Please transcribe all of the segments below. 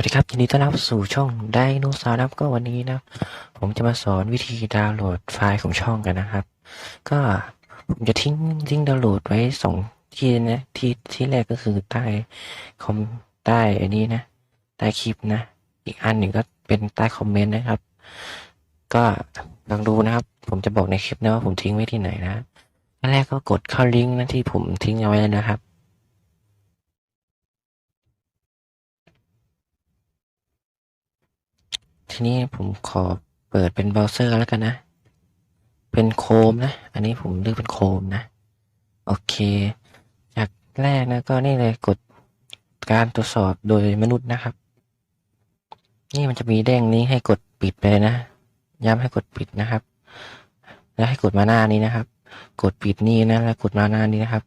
วัสดีครับยินดีต้อนรับสู่ช่องไดโนเสาร์นะครับก็วันนี้นะ ผมจะมาสอนวิธีดาวน์โหลดไฟล์ของช่องกันนะครับ ก็ผมจะทิ้งลิงดาวน์โหลดไว้สองที่นะที่ที่แรกก็คือใต้คอมใต้อันนี้นะใต้คลิปนะ อีกอันหนึ่งก็เป็นใต้คอมเมนต์นะครับ ก็ลองดูนะครับ ผมจะบอกในคลิปนะว่าผมทิ้งไว้ที่ไหนนะอันแรกก็กดเข้าลิงก์นะที่ผมทิ้งเอาไว้แล้วนะครับ ทีนี้ผมขอเปิดเป็นเบราว์เซอร์แล้วกันนะ เป็นโคมนะ อันนี้ผมเลือกเป็นโคมนะ โอเค จากแรกนะก็นี่เลยกดการตรวจสอบโดยมนุษย์นะครับ นี่มันจะมีแดงนี้ให้กดปิดไปเลยนะ ย้ำให้กดปิดนะครับ แล้วให้กดมาหน้านี้นะครับ กดปิดนี่นะ แล้วกดมาหน้านี้นะครับ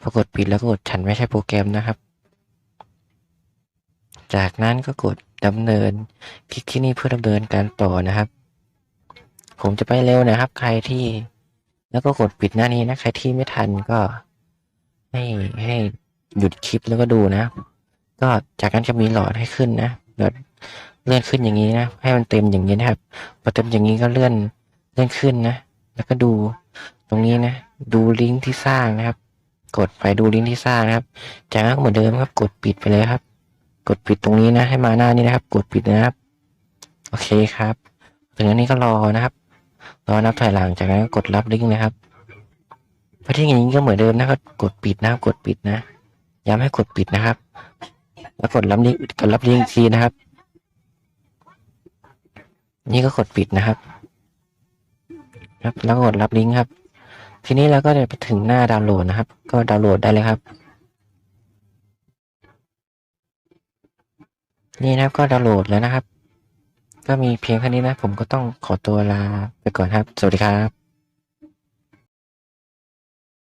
พอกดปิดแล้วก็กดฉันไม่ใช่โปรแกรมนะครับ จากนั้นก็กด ดำเนิน คลิกที่นี่เพื่อดำเนินการต่อนะครับ ผมจะไปเร็วนะครับ ใครที่ แล้วก็กดปิดหน้านี้นะ ใครที่ไม่ทันก็ให้ให้หยุดคลิปแล้วก็ดูนะ ก็จากนั้นจะมีหลอดให้ขึ้นนะหลอดเลื่อนขึ้นอย่างนี้นะ ให้มันเต็มอย่างนี้นะครับพอเต็มอย่างนี้ก็เลื่อนเลื่อนขึ้นนะ แล้วก็ดูตรงนี้นะ ดูลิงก์ที่สร้างนะครับ กดไปดูลิงก์ที่สร้างนะครับ จากนั้นเหมือนเดิมครับ กดปิดไปเลยครับ กดปิดตรงนี้นะให้มาหน้านี้นะครับ กดปิดนะครับ โอเคครับ ถึงอันนี้ก็รอนะครับ รอนับถอยหลังจากนั้นก็กดรับลิงก์นะครับพอที่อย่างนี้ก็เหมือนเดิมนะครับ กดปิดนะกดปิดนะ ย้ำให้กดปิดนะครับ แล้วกดรับลิงก์กดรับลิงก์ทีนะครับ นี่ก็กดปิดนะครับ ครับ แล้วก็กดรับลิงก์ครับ ทีนี้เราก็จะไปถึงหน้าดาวน์โหลดนะครับ ก็ดาวน์โหลดได้เลยครับ นี่นะครับก็ดาวน์โหลดแล้วนะครับ ก็มีเพียงแค่นี้นะ ผมก็ต้องขอตัวลาไปก่อนครับ สวัสดีครับ